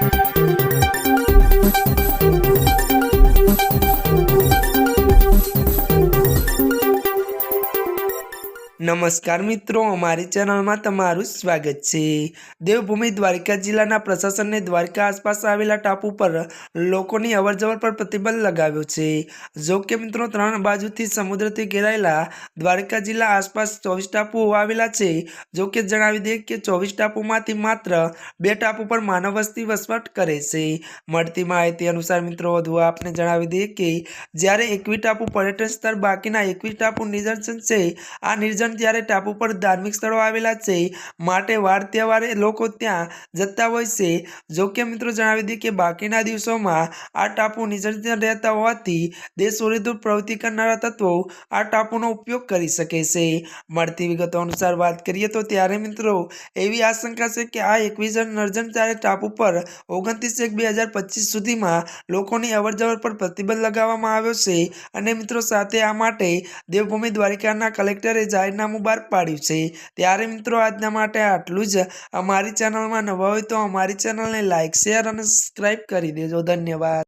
Thank you. નમસ્કાર મિત્રો, અમારી ચેનલમાં તમારું સ્વાગત છે. દેવભૂમિ દ્વારકા જિલ્લાના પ્રશાસને દ્વારકા આસપાસ આવેલા ટાપુ પર લોકોની અવરજવર પર પ્રતિબંધ લગાવ્યો છે. જો કે મિત્રો, ત્રણ બાજુથી સમુદ્રથી ઘેરાયેલા દ્વારકા જિલ્લા આસપાસ ચોવીસ ટાપુઓ આવેલા છે. જો કે જણાવી દઈએ કે ચોવીસ ટાપુમાંથી માત્ર બે ટાપુ પર માનવ વસ્તી વસવાટ કરે છે. મળતી માહિતી અનુસાર મિત્રો, વધુ આપને જણાવી દઈએ કે જ્યારે એકવી ટાપુ પર્યટન સ્થળ બાકીના એકવીસ ટાપુ નિદર્શન છે, આ નિર્જન ત્યારે ટાપુ પર ધાર્મિક સ્થળો આવેલા છે. માટે વાર તહેવારે લોકો ત્યાં જતા હોય છે. જો કે મિત્રો જણાવી દઈએ કે બાકીના દિવસોમાં આ ટાપુ નિર્જન રહેતા હોવાથી દેશ વિરુદ્ધ પ્રવૃત્તિ કરનારા તત્વો આ ટાપુનો ઉપયોગ કરી શકે છે. મળતી વિગતો અનુસાર વાત કરીએ તો ત્યારે મિત્રો એવી આશંકા છે કે આ એકવીસ નર્જન ત્યારે ટાપુ પર ઓગણત્રીસ એક બે હજાર પચીસ સુધીમાં લોકોની અવરજવર પર પ્રતિબંધ લગાવવામાં આવ્યો છે. અને મિત્રો સાથે આ માટે દેવભૂમિ દ્વારિકાના કલેક્ટરે જાહેરનામું બહાર પાડ્યું છે. ત્યારે મિત્રો, આજના માટે આટલું જ. અમારી ચેનલમાં નવા હોય તો અમારી ચેનલને લાઇક શેર અને સબસ્ક્રાઈબ કરી દેજો. ધન્યવાદ.